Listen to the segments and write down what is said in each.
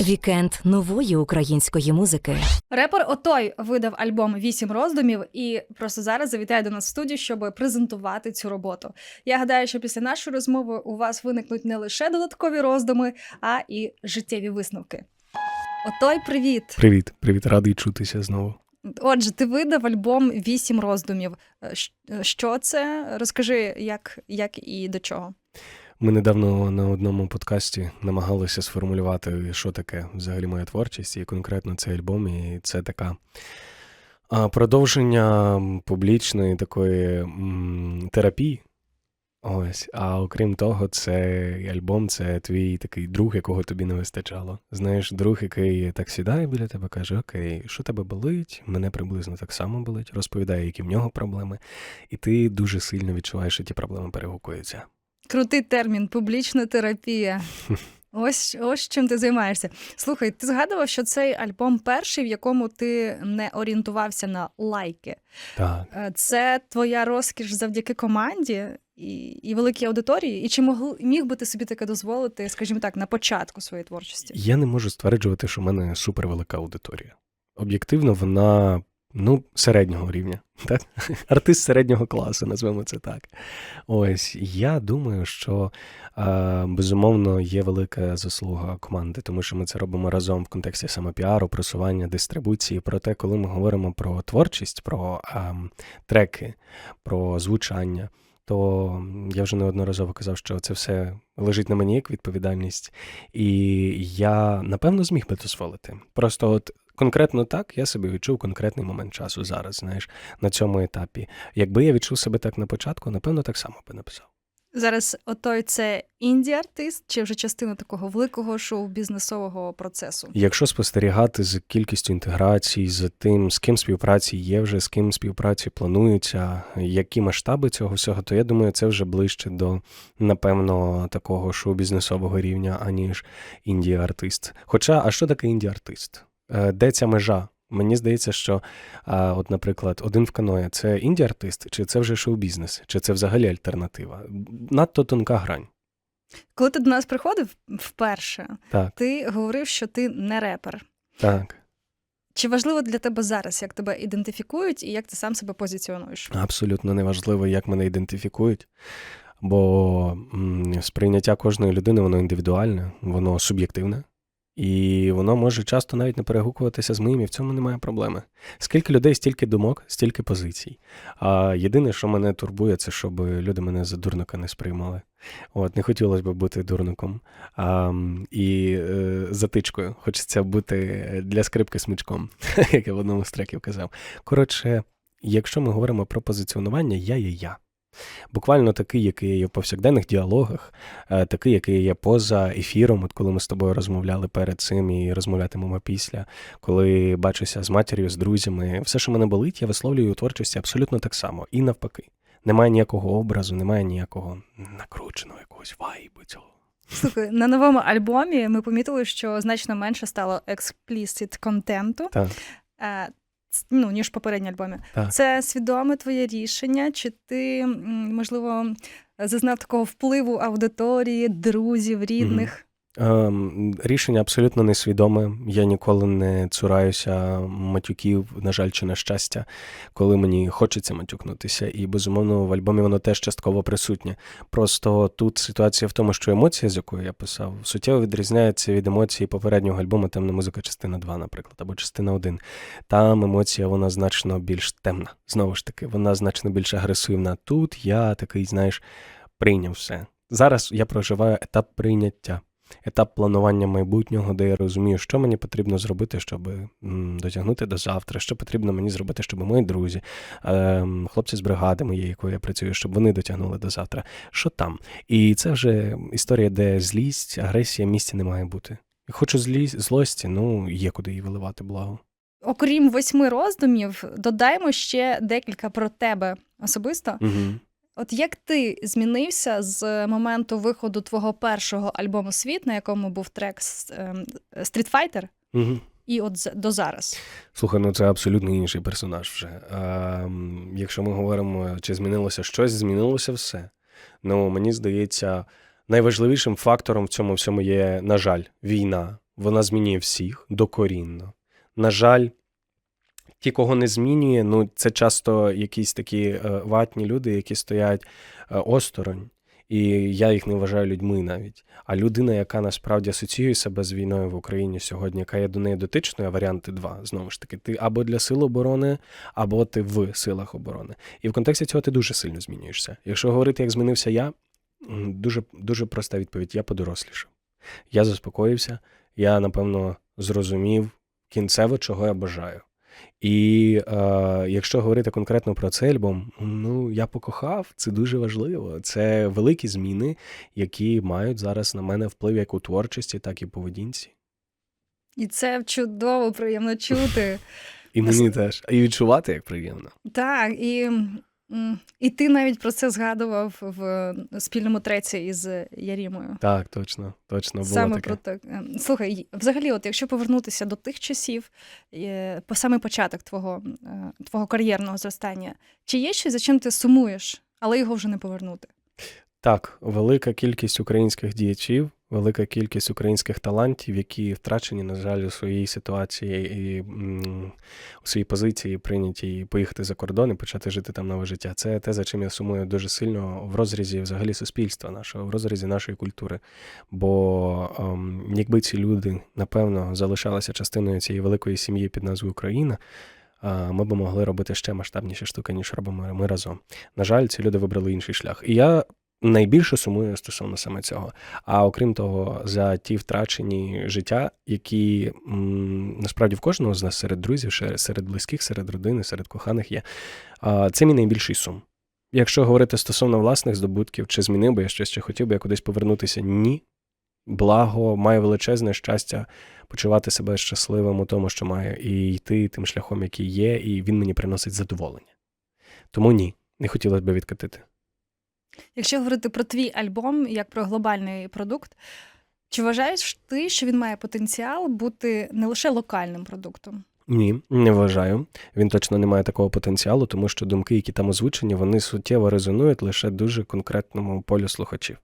Вікенд нової української музики. Репер Отой видав альбом Вісім роздумів і просто зараз завітає до нас в студію, щоб презентувати цю роботу. Я гадаю, що після нашої розмови у вас виникнуть не лише додаткові роздуми, а і життєві висновки. Отой, привіт! Привіт, привіт, радий чутися знову. Отже, ти видав альбом Вісім роздумів. Е, е, Що це? Розкажи, як, як і до чого. Ми недавно на одному подкасті намагалися сформулювати, що таке взагалі моя творчість, і конкретно цей альбом, і це така продовження публічної такої м, терапії. Ось, а окрім того, цей альбом це твій такий друг, якого тобі не вистачало. Знаєш, друг, який так сідає біля тебе, каже: Окей, що тебе болить? Мене приблизно так само болить, розповідає, які в нього проблеми, і ти дуже сильно відчуваєш, що ті проблеми перегукуються. Крутий термін публічна терапія. Ось ось чим ти займаєшся. Слухай, ти згадував, що цей альбом перший, в якому ти не орієнтувався на лайки. Так. Е, Це твоя розкіш завдяки команді і, і великій аудиторії. І чи могл, міг би ти собі таке дозволити, скажімо так, на початку своєї творчості? Я не можу стверджувати, що в мене супервелика аудиторія. Об'єктивно, вона ну, середнього рівня. Так? Артист середнього класу, назвемо це так. Ось я думаю, що е, безумовно є велика заслуга команди, тому що ми це робимо разом в контексті саме піару, просування, дистрибуції. Проте, коли ми говоримо про творчість, про е, треки, про звучання. То я вже неодноразово казав, що це все лежить на мені як відповідальність, і я напевно зміг би дозволити. Просто от конкретно так я собі відчув конкретний момент часу зараз, знаєш, на цьому етапі. Якби я відчув себе так на початку, напевно, так само би написав. Зараз отой це інді-артист, чи вже частина такого великого шоу-бізнесового процесу? Якщо спостерігати за кількістю інтеграцій, за тим, з ким співпраці є вже, з ким співпраці плануються, які масштаби цього всього, то я думаю, це вже ближче до, напевно, такого шоу-бізнесового рівня, аніж інді-артист. Хоча, а що таке інді-артист? Е, Де ця межа? Мені здається, що, а, от, наприклад, один в каное це інді-артист, чи це вже шоу-бізнес, чи це взагалі альтернатива? Надто тонка грань. Коли ти до нас приходив вперше, Так, ти говорив, що ти не репер. так. Чи важливо для тебе зараз, як тебе ідентифікують і як ти сам себе позиціонуєш? Абсолютно неважливо, як мене ідентифікують, бо сприйняття кожної людини воно індивідуальне, воно суб'єктивне, і воно може часто навіть не перегукуватися з моїм, і в цьому немає проблеми. Скільки людей, стільки думок, стільки позицій. А єдине, що мене турбує, це щоб люди мене за дурника не сприймали. От, не хотілося б бути дурником. А, і е, затичкою. Хочеться бути для скрипки смичком, як я в одному з треків казав. Коротше, якщо ми говоримо про позиціонування, я є я. Буквально такий, який є в повсякденних діалогах, е, такий, який я є поза ефіром, от коли ми з тобою розмовляли перед цим і розмовлятимемо після, коли бачуся з матір'ю, з друзями. Все, що мене болить, я висловлюю у творчості абсолютно так само. І навпаки. Немає ніякого образу, немає ніякого накрученого якогось вайбу цього. Слухай, на новому альбомі ми помітили, що значно менше стало explicit контенту, Так. Ну, ніж попередні альбоми. Так. Це свідоме твоє рішення, чи ти, можливо, зазнав такого впливу аудиторії, друзів, рідних? Ем, рішення абсолютно несвідоме. Я ніколи не цураюся матюків, на жаль, чи на щастя, коли мені хочеться матюкнутися. І безумовно в альбомі воно теж частково присутнє. Просто тут ситуація в тому, що емоція, з якою я писав, суттєво відрізняється від емоцій попереднього альбому Темна музика, частина 2, наприклад, або частина 1. Там емоція вона значно більш темна. Знову ж таки, вона значно більш агресивна. Тут я такий, знаєш, прийняв все. Зараз я проживаю етап прийняття етап планування майбутнього, де я розумію, що мені потрібно зробити, щоб дотягнути до завтра, що потрібно мені зробити, щоб мої друзі, ем, хлопці з бригади моєї, якою я працюю, щоб вони дотягнули до завтра. Що там? І це вже історія, де злість, агресія місця не має бути. Хочу злі... злості, ну є куди її виливати, благо. Окрім восьми роздумів, додаємо ще декілька про тебе особисто. Угу. От як ти змінився з моменту виходу твого першого альбому Світ, на якому був трек ем, Street Fighter, Угу. і от до зараз? Слухай, ну це абсолютно інший персонаж вже. А, якщо ми говоримо, чи змінилося щось, змінилося все. Ну, мені здається, найважливішим фактором в цьому всьому є, на жаль, війна. Вона змінює всіх докорінно. На жаль, ті, кого не змінює, ну це часто якісь такі е, ватні люди, які стоять е, осторонь. І я їх не вважаю людьми навіть. А людина, яка насправді асоціює себе з війною в Україні сьогодні, яка є до неї дотичною, а варіанти два. Знову ж таки, ти або для сил оборони, або ти в силах оборони. І в контексті цього ти дуже сильно змінюєшся. Якщо говорити, як змінився я, дуже, дуже проста відповідь: я подорослішав. Я заспокоївся, я, напевно, зрозумів кінцево, чого я бажаю. І е, якщо говорити конкретно про цей альбом, ну я покохав, це дуже важливо. Це великі зміни, які мають зараз на мене вплив як у творчості, так і поведінці. І це чудово, приємно чути. І мені теж. І відчувати як приємно. Так, і, і ти навіть про це згадував в спільному треці із Ярімою. Так, точно, точно було Саме таке. про те. Ем, Слухай, взагалі, от якщо повернутися до тих часів, е, по саме початок твого, е, твого кар'єрного зростання, чи є щось, за чим ти сумуєш, але його вже не повернути? Так, велика кількість українських діячів, велика кількість українських талантів, які втрачені, на жаль, у своїй ситуації і у своїй позиції прийняті поїхати за кордон і почати жити там нове життя. Це те, за чим я сумую дуже сильно в розрізі взагалі суспільства нашого, в розрізі нашої культури. Бо ем, якби ці люди, напевно, залишалися частиною цієї великої сім'ї під назвою Україна. Ми б могли робити ще масштабніші штуки, ніж робимо ми разом. На жаль, ці люди вибрали інший шлях. І я найбільше сумую стосовно саме цього. А окрім того, за ті втрачені життя, які м, насправді в кожного з нас серед друзів, серед близьких, серед родини, серед коханих є. Це мій найбільший сум. Якщо говорити стосовно власних здобутків, чи змінив би я щось, чи хотів би я кудись повернутися, ні. Благо, маю величезне щастя почувати себе щасливим у тому, що маю, і йти тим шляхом, який є, і він мені приносить задоволення. Тому ні, не хотілося б відкатити. Якщо говорити про твій альбом як про глобальний продукт, чи вважаєш ти, що він має потенціал бути не лише локальним продуктом? Ні, не вважаю. Він точно не має такого потенціалу, тому що думки, які там озвучені, вони суттєво резонують лише дуже конкретному полю слухачів,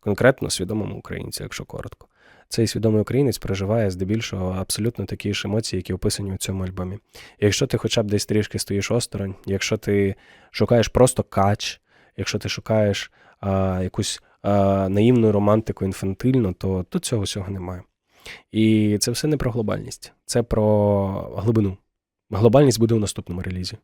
конкретно свідомому українцю, якщо коротко. Цей свідомий українець проживає здебільшого абсолютно такі ж емоції, які описані у цьому альбомі. Якщо ти хоча б десь трішки стоїш осторонь, якщо ти шукаєш просто кач, якщо ти шукаєш а, якусь а, наївну романтику інфантильну, то тут цього всього немає. І це все не про глобальність, це про глибину. Глобальність буде у наступному релізі.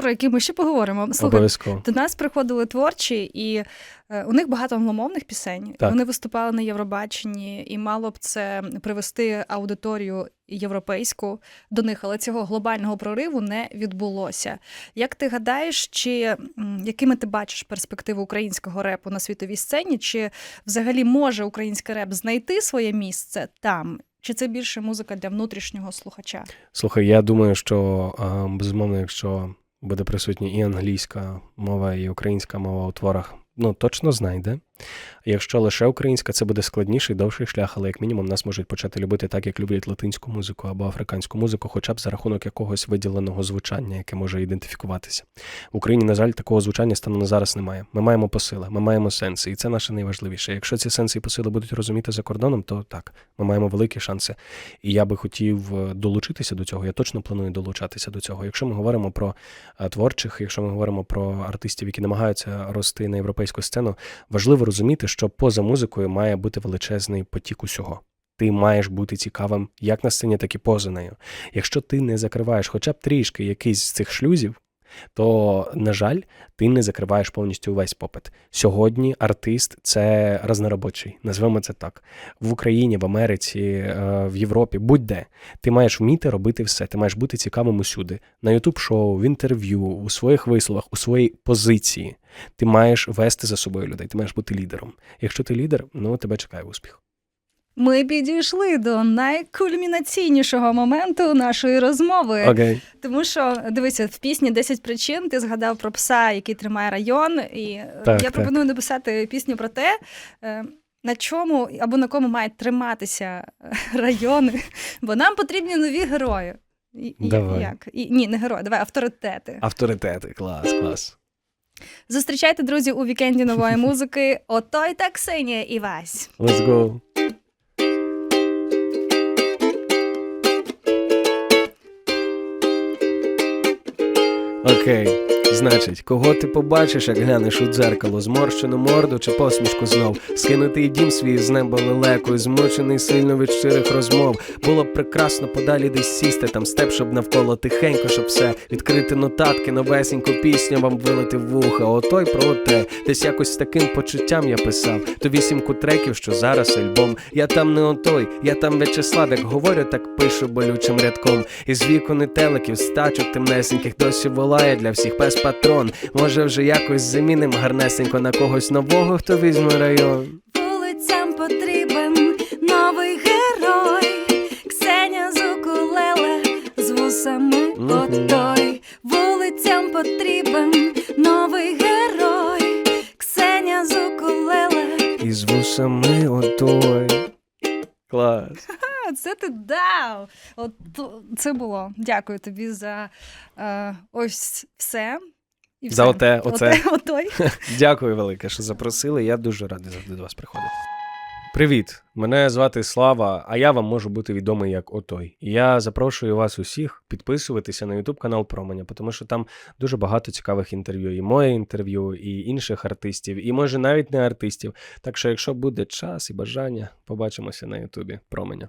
Про який ми ще поговоримо. Слухай, Обов'язково. до нас приходили творчі, і е, у них багато англомовних пісень. Так. Вони виступали на Євробаченні, і мало б це привести аудиторію європейську до них, але цього глобального прориву не відбулося. Як ти гадаєш, чи якими ти бачиш перспективи українського репу на світовій сцені? Чи взагалі може український реп знайти своє місце там? Чи це більше музика для внутрішнього слухача? Слухай, я думаю, що безумовно, якщо буде присутня і англійська мова, і українська мова у творах, ну точно знайде. Якщо лише українська, це буде складніший, довший шлях, але як мінімум нас можуть почати любити так, як люблять латинську музику або африканську музику, хоча б за рахунок якогось виділеного звучання, яке може ідентифікуватися. В Україні, на жаль, такого звучання стану на зараз немає. Ми маємо посили, ми маємо сенси, і це наше найважливіше. Якщо ці сенси і посили будуть розуміти за кордоном, то так, ми маємо великі шанси. І я би хотів е, долучитися до цього. Я точно планую долучатися до цього. Якщо ми говоримо про е, творчих, якщо ми говоримо про артистів, які намагаються рости на європейську сцену, важливо розуміти, що поза музикою має бути величезний потік усього. Ти маєш бути цікавим як на сцені, так і поза нею. Якщо ти не закриваєш хоча б трішки якийсь з цих шлюзів, то, на жаль, ти не закриваєш повністю увесь попит. Сьогодні артист це разноробочий, назвемо це так. В Україні, в Америці, е, в Європі, будь-де. Ти маєш вміти робити все. Ти маєш бути цікавим усюди. На Ютуб-шоу, в інтерв'ю, у своїх висловах, у своїй позиції. Ти маєш вести за собою людей, ти маєш бути лідером. Якщо ти лідер, ну тебе чекає успіх. Ми підійшли до найкульмінаційнішого моменту нашої розмови. Окей. Тому що дивися, в пісні «10 причин ти згадав про пса, який тримає район. І е, Так, я так. пропоную написати пісню про те, е, на чому або на кому мають триматися е, райони, бо нам потрібні нові герої. І- Давай. Як? І, ні, не герої, давай авторитети. Авторитети, клас, клас. Зустрічайте, друзі, у вікенді нової музики. Отой та Ксенія і Вась. Let's go. Окей, значить, кого ти побачиш, як глянеш у дзеркало, зморщену морду чи посмішку знов, скинутий дім свій з неба лелекою, змучений сильно від щирих розмов. Було б прекрасно подалі десь сісти, там степ, щоб навколо тихенько, щоб все відкрити нотатки, новесеньку пісню вам вилити в вуха. Отой про те, десь якось таким почуттям я писав. То вісімку треків, що зараз альбом. Я там не отой, я там В'ячеслав, як говорю, так пишу болючим рядком. Із віку не телеків, стачок темнесеньких досі волає для всіх пес патрон. Може, вже якось заміним гарнесенько на когось нового, хто візьме район. Вулицям потрібен новий герой. Ксеня з укулеле з вусами Мгм. отой. Вулицям потрібен новий герой. Ксеня з укулеле. Із вусами отой. Клас. Це ти дав. От це було. Дякую тобі за е, ось все. І За оте, оце. отой. Дякую велике, що запросили. Я дуже радий завжди до вас приходити. Привіт! Мене звати Слава, а я вам можу бути відомий як Отой. І я запрошую вас усіх підписуватися на YouTube канал Променя, тому що там дуже багато цікавих інтерв'ю. І моє інтерв'ю, і інших артистів, і може навіть не артистів. Так що, якщо буде час і бажання, побачимося на Ютубі Променя.